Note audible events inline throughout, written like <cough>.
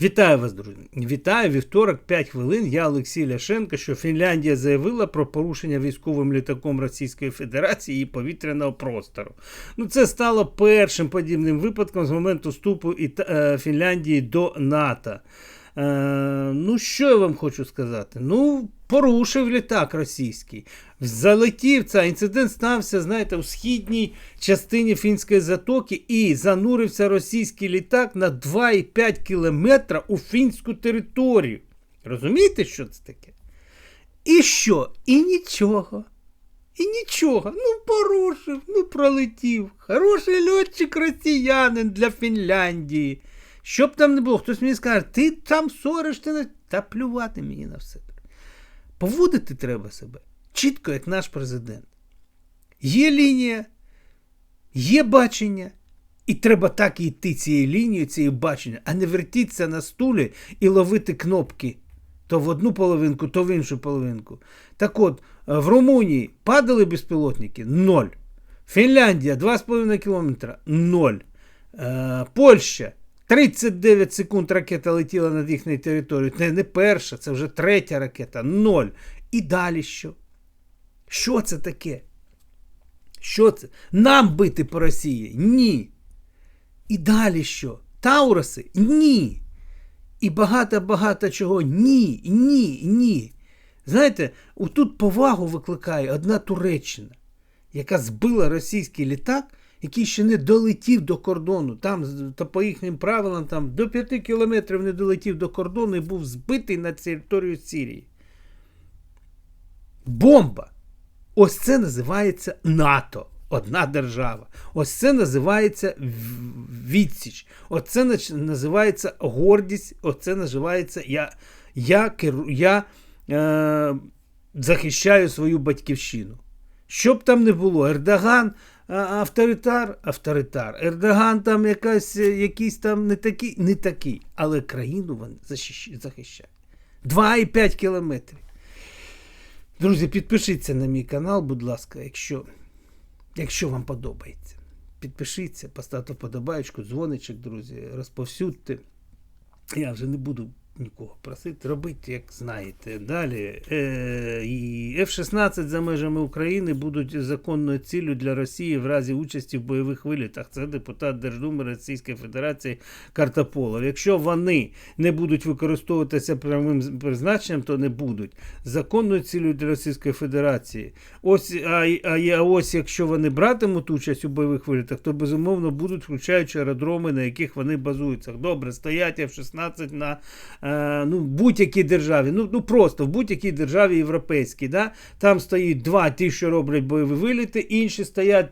Вітаю вас, друзі! Вітаю вівторок, 5 хвилин. Я Олексій Ляшенко, що Фінляндія заявила про порушення військовим літаком Російської Федерації і повітряного простору. Ну, це стало першим подібним випадком з моменту вступу е, Фінляндії до НАТО. Е, ну, що я вам хочу сказати? Ну, порушив літак російський. Залетів цей інцидент стався, знаєте, у східній частині фінської затоки і занурився російський літак на 2,5 кілометра у фінську територію. Розумієте, що це таке? І що? І нічого. І нічого. Ну, порушив, ну пролетів. Хороший льотчик росіянин для Фінляндії. Що б там не було, хтось мені скаже, ти там сориш, ти не... Та плювати мені на все. Поводити треба себе чітко, як наш президент. Є лінія, є бачення, і треба так і йти цією лінією, цією баченням, а не вертітися на стулі і ловити кнопки. То в одну половинку, то в іншу половинку. Так от, е, в Румунії падали безпілотники ноль. Фінляндія 2,5 кілометра ноль. Е, Польща 39 секунд ракета летіла над їхньою територією. Це не перша, це вже третя ракета. Ноль. І далі що? Що це таке? Що це? Нам бити по Росії? Ні. І далі що? Тауруси? Ні. І багато-багато чого. Ні, ні, ні. Знаєте, тут повагу викликає одна Туреччина, яка збила російський літак, який ще не долетів до кордону. Там, то по їхнім правилам, там до 5 кілометрів не долетів до кордону і був збитий на територію Сирії. Бомба! Ось це називається НАТО. Одна держава. Ось це називається відсіч. Оце називається гордість. Оце називається я, я, керу, я е, захищаю свою батьківщину. Що б там не було, Ердоган авторитар, авторитар. Ердоган там якась, е, якийсь там не такий, не такий. Але країну він захищає. 2,5 кілометрів. Друзі, підпишіться на мій канал, будь ласка, якщо, якщо вам подобається. Підпишіться, поставте вподобаєчку, дзвоничок, друзі, розповсюдьте. Я вже не буду нікого просити. Робіть, як знаєте. Далі. Е, і F-16 за межами України будуть законною ціллю для Росії в разі участі в бойових вилітах. Це депутат Держдуми Російської Федерації Картополов. Якщо вони не будуть використовуватися прямим призначенням, то не будуть. Законною ціллю для Російської Федерації. Ось, а, а, ось якщо вони братимуть участь у бойових вилітах, то безумовно будуть, включаючи аеродроми, на яких вони базуються. Добре, стоять F-16 на е, ну, будь-якій державі. Ну, ну просто в будь-якій державі європейській. Да? Там стоїть два ті, що роблять бойові виліти, інші стоять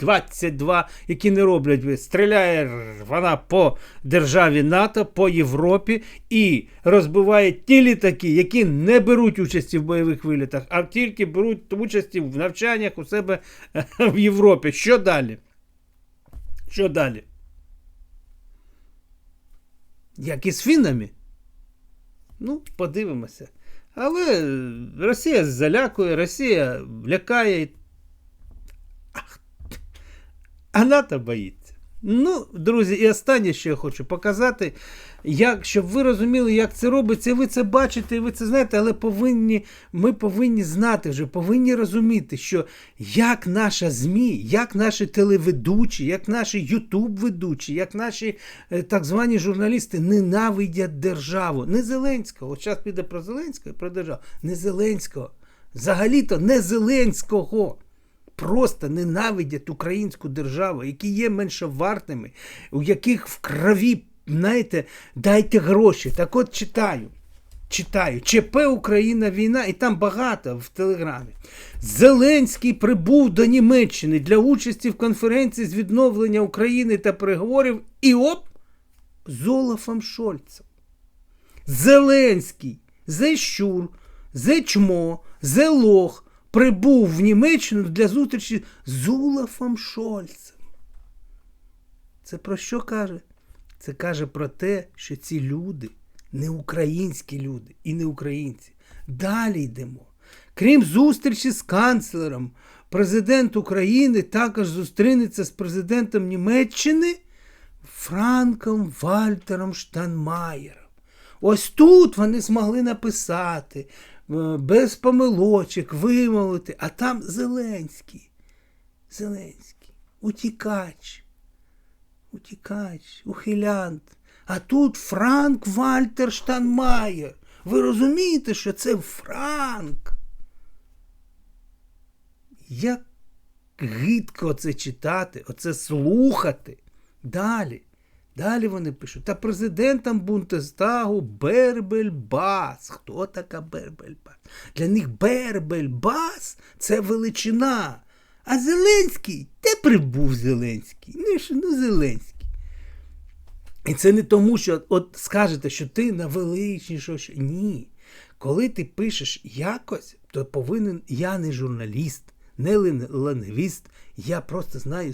22, які не роблять. Стріляє вона по державі НАТО, по Європі і розбиває ті літаки, які не беруть участі в бойових вилітах, а тільки беруть участі в навчаннях у себе е, <laughs> в Європі. Що далі? Що далі? Як і з фінами? Ну, подивимося. Але Росія залякує, Росія лякає. А НАТО боїться. Ну, друзі, і останнє, що я хочу показати, як, щоб ви розуміли, як це робиться, ви це бачите, і ви це знаєте, але повинні, ми повинні знати вже, повинні розуміти, що як наша ЗМІ, як наші телеведучі, як наші Ютуб-ведучі, як наші е, так звані журналісти ненавидять державу. Не Зеленського. От зараз піде про Зеленського і про державу. Не Зеленського. Взагалі-то не Зеленського просто ненавидять українську державу, які є меншовартими, у яких в крові, знаєте, дайте гроші. Так от читаю. Читаю ЧП Україна війна, і там багато в телеграмі. Зеленський прибув до Німеччини для участі в конференції з відновлення України та переговорів. І оп! З Олафом Шольцем. Зеленський, зе щур, зе чмо, зе лох прибув в Німеччину для зустрічі з Олафом Шольцем. Це про що каже? Це каже про те, що ці люди не українські люди і не українці. Далі йдемо. Крім зустрічі з канцлером, президент України також зустрінеться з президентом Німеччини Франком Вальтером Штанмаєром. Ось тут вони змогли написати, без помилочок, вимовити, а там Зеленський. Зеленський, утікач, утікач, ухилянт. А тут Франк Вальтер Штанмаєр. Ви розумієте, що це Франк? Як гидко це читати, оце слухати. Далі. Далі вони пишуть. Та президентом Бунтестагу Бербель-Бас. Хто така Бербель-Бас? Для них Бербель-Бас це величина. А Зеленський, де прибув Зеленський? Ну, що, ну Зеленський. І це не тому, що от скажете, що ти найвеличніший. Що... Ні. Коли ти пишеш якось, то повинен я не журналіст, не ленивіст, я просто знаю,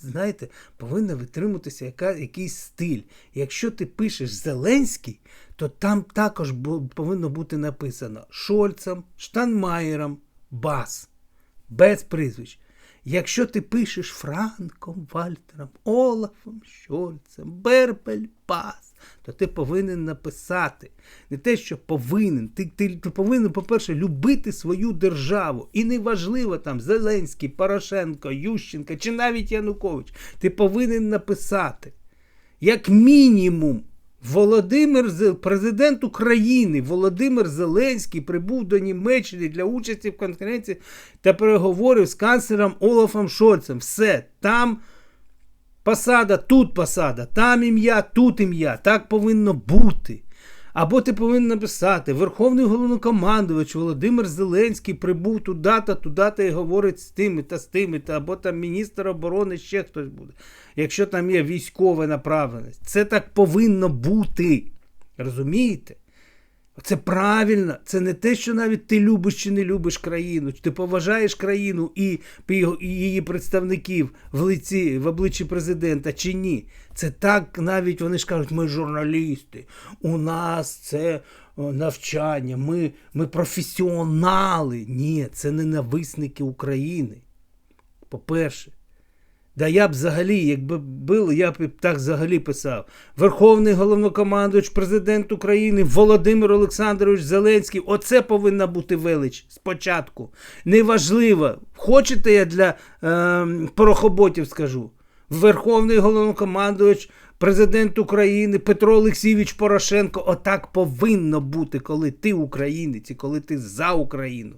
знаєте, повинна витримуватися яка, якийсь стиль. Якщо ти пишеш Зеленський, то там також повинно бути написано Шольцем, Штанмаєром, Бас, без прізвищ. Якщо ти пишеш Франком, Вальтером, Олафом, Шольцем, Бербель, Пас, то ти повинен написати. Не те, що повинен. Ти, ти, ти повинен, по-перше, любити свою державу. І неважливо там Зеленський, Порошенко, Ющенко чи навіть Янукович. Ти повинен написати. Як мінімум. Володимир, президент України Володимир Зеленський прибув до Німеччини для участі в конференції та переговорив з канцлером Олафом Шольцем. Все, там посада, тут посада, там ім'я, тут ім'я. Так повинно бути. Або ти повинен написати: Верховний головнокомандувач Володимир Зеленський прибув туди-та, туди-та і говорить з тими та з тими, та або там міністр оборони ще хтось буде. Якщо там є військова направленість. Це так повинно бути. Розумієте? Це правильно, це не те, що навіть ти любиш чи не любиш країну, ти поважаєш країну і її представників в лиці, в обличчі президента чи ні. Це так навіть вони ж кажуть, ми журналісти, у нас це навчання, ми, ми професіонали. Ні, це ненависники України. По-перше. Да я б взагалі, якби було, я б так взагалі писав. Верховний головнокомандуючий президент України Володимир Олександрович Зеленський. Оце повинна бути велич спочатку. Неважливо. Хочете, я для е, порохоботів скажу. Верховний головнокомандувач, президент України Петро Олексійович Порошенко. Отак повинно бути, коли ти українець і коли ти за Україну.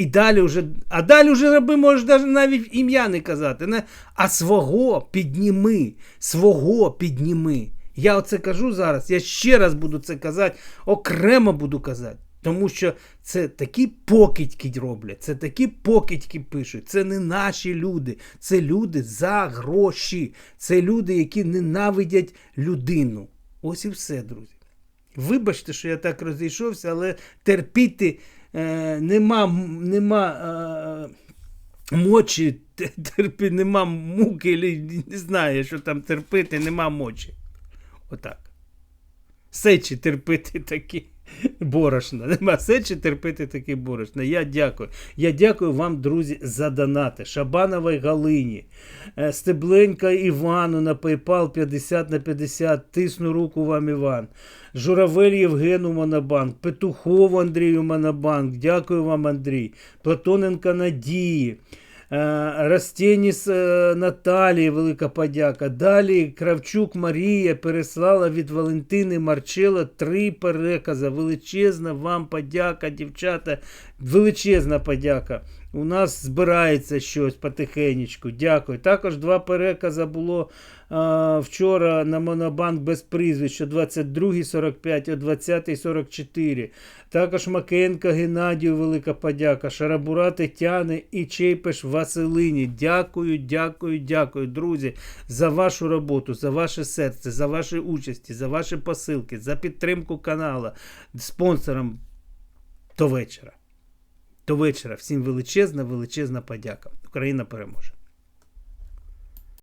І далі вже, а далі вже раби можеш навіть ім'я не казати. Не? А свого підніми, свого підніми. Я оце кажу зараз, я ще раз буду це казати, окремо буду казати. Тому що це такі покидьки роблять, це такі покидьки пишуть. Це не наші люди, це люди за гроші. Це люди, які ненавидять людину. Ось і все, друзі. Вибачте, що я так розійшовся, але терпіти е, нема нема е, мочі, терпі, нема муки, не знаю, що там терпити, нема мочі. Отак. Сечі терпити такі борошна. Нема сечі терпити такі борошна. Я дякую. Я дякую вам, друзі, за донати. Шабановій Галині, е, Стебленька Івану на PayPal 50 на 50. Тисну руку вам, Іван. Журавель Євгену Монобанк, Петухову Андрію Монобанк. Дякую вам, Андрій. Платоненка Надії. Е, Растєніс е, Наталії, велика подяка. Далі Кравчук Марія переслала від Валентини Марчела три перекази. Величезна вам подяка, дівчата. Величезна подяка. У нас збирається щось потихенечку. Дякую. Також два перекази було а, вчора на Монобанк без прізвища 22,45, а 20,44. Також Макенка Геннадію, велика подяка. Шарабура Тетяни і Чейпеш Василині. Дякую, дякую, дякую, друзі, за вашу роботу, за ваше серце, за ваші участі, за ваші посилки, за підтримку канала, спонсорам до вечора. До вечора. Всім величезна, величезна подяка. Україна переможе.